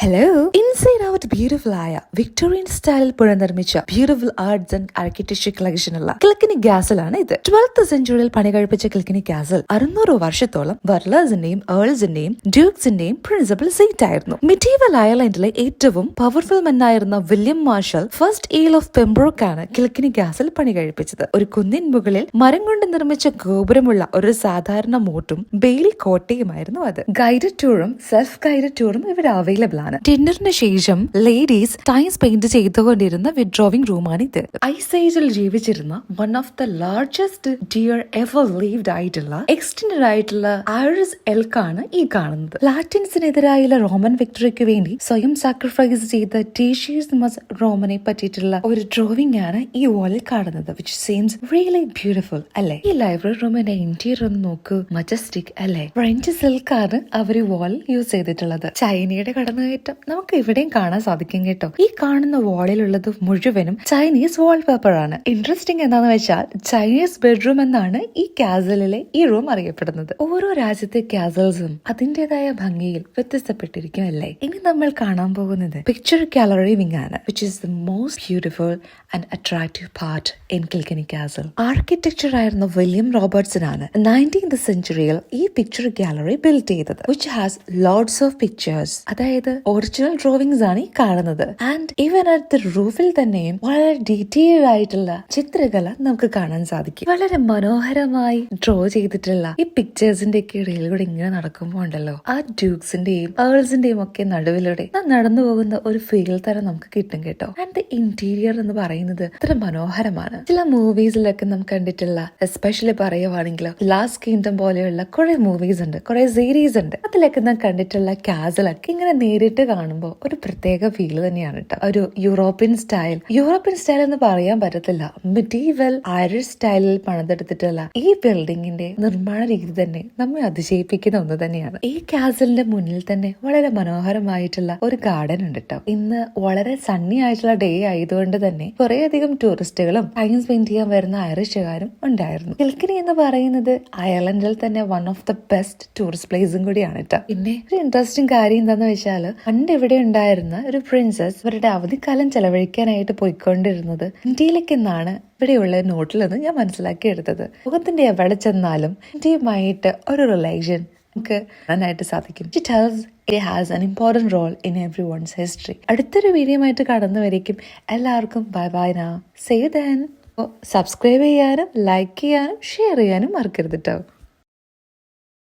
Hello? Out beautiful ആയ Victorian സ്റ്റൈലിൽ പുനർനിർമ്മിച്ച ബ്യൂട്ടിഫുൾ ആർട്സ് ആൻഡ് ആർക്കിടെക്ചർ കളക്ഷനുള്ള കിളക്കിനി ഗ്യാസിലാണ് ഇത്. ട്വൽത്ത് സെഞ്ചുറിയിൽ പണി കഴിപ്പിച്ച കിളക്കിനി ഗ്യാസൽ അറുന്നൂറ് വർഷത്തോളം ബർലേഴ്സിന്റെയും ഏൾസിന്റെയും ഡ്യൂക്സിന്റെയും പ്രിൻസിപ്പൽ സീറ്റ് ആയിരുന്നു. മിഡീവൽ അയർലൻഡിലെ ഏറ്റവും powerful മെന്നായിരുന്ന William Marshal first earl of Pembroke ആണ് കിളക്കിനി ഗ്യാസൽ പണി കഴിപ്പിച്ചത്. ഒരു കുന്നിൻ മുകളിൽ മരം കൊണ്ട് നിർമ്മിച്ച ഗോപുരമുള്ള ഒരു സാധാരണ മോട്ടും ബെയിലി കോട്ടയുമായിരുന്നു അത്. ഗൈഡഡ് ടൂറും സെൽഫ് ഗൈഡഡ് ടൂറും ഇവിടെ അവൈലബിൾ ആണ്. ഡിന്നറിന് ശേഷം ലേഡീസ് ടൈം പെയിന്റ് ചെയ്തുകൊണ്ടിരുന്ന വിഡ്രോവിംഗ് റൂമാണ് ഇത്. ഐസ് ഏജിൽ ജീവിച്ചിരുന്ന one of the largest deer ever lived ആയിട്ടുള്ള എക്സ്റ്റൻഡ് ആയിട്ടുള്ള ആരിസ് എൽക്കാണ് ഈ കാണുന്നത്. ലാറ്റിൻസിനെതിരായുള്ള റോമൻ വിക്ടറിക്ക് വേണ്ടി സ്വയം സാക്രിഫൈസ് ചെയ്ത ടീഷീസ് മസ് റോമനെ പറ്റിയിട്ടുള്ള ഒരു ഡ്രോയിങ് ആണ് ഈ വാളിൽ കാണുന്നത് വിച്ച് സീൻസ് റിയലി ബ്യൂട്ടിഫുൾ അല്ലെ? ഈ ലൈബ്രറി റൂമിന്റെ ഇന്റീരിയർ ഒന്ന് നോക്കൂ മജസ്റ്റിക് അല്ലെ? ഫ്രഞ്ച് സിൽക്കാണ് അവർ വാൾ യൂസ് ചെയ്തിട്ടുള്ളത്. ചൈനയുടെ കടന്നുകയറ്റം. നമുക്ക് ഇവിടെയും കാണാൻ സാധിക്കും കേട്ടോ. ഈ കാണുന്ന വാളിലുള്ളത് മുഴുവനും ചൈനീസ് വാൾപേപ്പർ ആണ്. ഇൻട്രസ്റ്റിംഗ് എന്താന്ന് വെച്ചാൽ ചൈനീസ് ബെഡ്റൂം എന്നാണ് ഈ കാസലിലെ ഈ റൂം അറിയപ്പെടുന്നത്. ഓരോ രാജ്യത്തെ കാസൽസും അതിന്റേതായ ഭംഗിയിൽ വ്യത്യസ്തപ്പെട്ടിരിക്കും അല്ലേ ഇനി നമ്മൾ കാണാൻ പോകുന്നത് പിക്ചർ ഗാലറി വിങ് ആണ്. Which is the most beautiful and attractive part in Kilkenny castle architecture ആയിരുന്ന വില്യം റോബർട്ട്സൺ ആണ് നയന്റീൻത് സെഞ്ചുറിയിൽ ഈ പിക്ചർ ഗാലറി ബിൽഡ് ചെയ്തത്. Which has loads of pictures അതായത് ഒറിജിനൽ ഡ്രോയിങ്സ് ആണ് ഈ കാണുന്നത്. ആൻഡ് ഈവൻ അറ്റ് റൂഫിൽ തന്നെയും വളരെ ഡീറ്റെയിൽഡ് ആയിട്ടുള്ള ചിത്രകല നമുക്ക് കാണാൻ സാധിക്കും. വളരെ മനോഹരമായി ഡ്രോ ചെയ്തിട്ടുള്ള ഈ പിക്ചേഴ്സിന്റെ ഒക്കെ ഇടയിൽ കൂടെ ഇങ്ങനെ നടക്കുമ്പോൾ ഉണ്ടല്ലോ. ആ ഡ്യൂക്സിന്റെയും ഏൾസിന്റെയും ഒക്കെ നടുവിലൂടെ നടന്നു പോകുന്ന ഒരു ഫീൽ തന്നെ നമുക്ക് കിട്ടും കേട്ടോ. ആൻഡ് ദ ഇന്റീരിയർ എന്ന് പറയുന്നത് ഇത്ര മനോഹരമാണ്. ചില മൂവീസിലൊക്കെ നമുക്ക് കണ്ടിട്ടുള്ള എസ്പെഷ്യലി പറയുവാണെങ്കിൽ ലാസ്റ്റ് കിങ്ഡം പോലെയുള്ള കുറെ മൂവീസ് ഉണ്ട് കുറെ സീരീസ് ഉണ്ട്. അതിലൊക്കെ നാം കണ്ടിട്ടുള്ള കാസലൊക്കെ ഇങ്ങനെ നേരിട്ട് കാണുമ്പോൾ ഒരു പ്രത്യേക ഫീൽ തന്നെയാണ് കേട്ടോ ഒരു യൂറോപ്യൻ സ്റ്റൈൽ യൂറോപ്യൻ സ്റ്റൈൽ എന്ന് പറയാൻ പറ്റത്തില്ല. മെറ്റീവൽ ഐറിഷ് സ്റ്റൈലിൽ പണിതെടുത്തിട്ടുള്ള ഈ ബിൽഡിങ്ങിന്റെ നിർമ്മാണ രീതി തന്നെ നമ്മെ അതിശയിപ്പിക്കുന്ന ഒന്ന് തന്നെയാണ്. ഈ കാസലിന്റെ മുന്നിൽ തന്നെ വളരെ മനോഹരമായിട്ടുള്ള ഒരു ഗാർഡൻ ഉണ്ട് കേട്ടോ ഇന്ന് വളരെ സണ്ണി ആയിട്ടുള്ള ഡേ ആയതുകൊണ്ട് തന്നെ കുറെ അധികം ടൂറിസ്റ്റുകളും ടൈം സ്പെൻഡ് ചെയ്യാൻ വരുന്ന ഐറിഷുകാരും ഉണ്ടായിരുന്നു. കിൽക്കിനി എന്ന് പറയുന്നത് അയർലൻഡിൽ തന്നെ one of the best tourist പ്ലേസും കൂടിയാണ് കേട്ടോ പിന്നെ ഒരു ഇൻട്രസ്റ്റിംഗ് കാര്യം എന്താന്ന് വെച്ചാൽ പണ്ട് ഇവിടെ ഉണ്ടായിരുന്ന? ഒരു പ്രിൻസസ് അവരുടെ അവധിക്കാലം ചെലവഴിക്കാനായിട്ട് പോയിക്കൊണ്ടിരുന്നത് ഇന്ത്യയിലേക്ക് എന്നാണ് ഇവിടെയുള്ള നോട്ടിൽ നിന്ന് ഞാൻ മനസ്സിലാക്കിയെടുത്തത്. ലോകത്തിന്റെ എവിടെ ചെന്നാലും ഇന്ത്യയുമായിട്ട് ഒരു റിലേഷൻ നമുക്ക് നന്നായിട്ട് സാധിക്കും. It has it important role in everyone's history അടുത്തൊരു വീഡിയോ ആയിട്ട് കടന്നു വരയ്ക്കും എല്ലാവർക്കും ബൈ ബൈ നാ സേ ദൻ സബ്സ്ക്രൈബ് ചെയ്യാനും ലൈക്ക് ചെയ്യാനും ഷെയർ ചെയ്യാനും മറക്കരുത് കേട്ടോ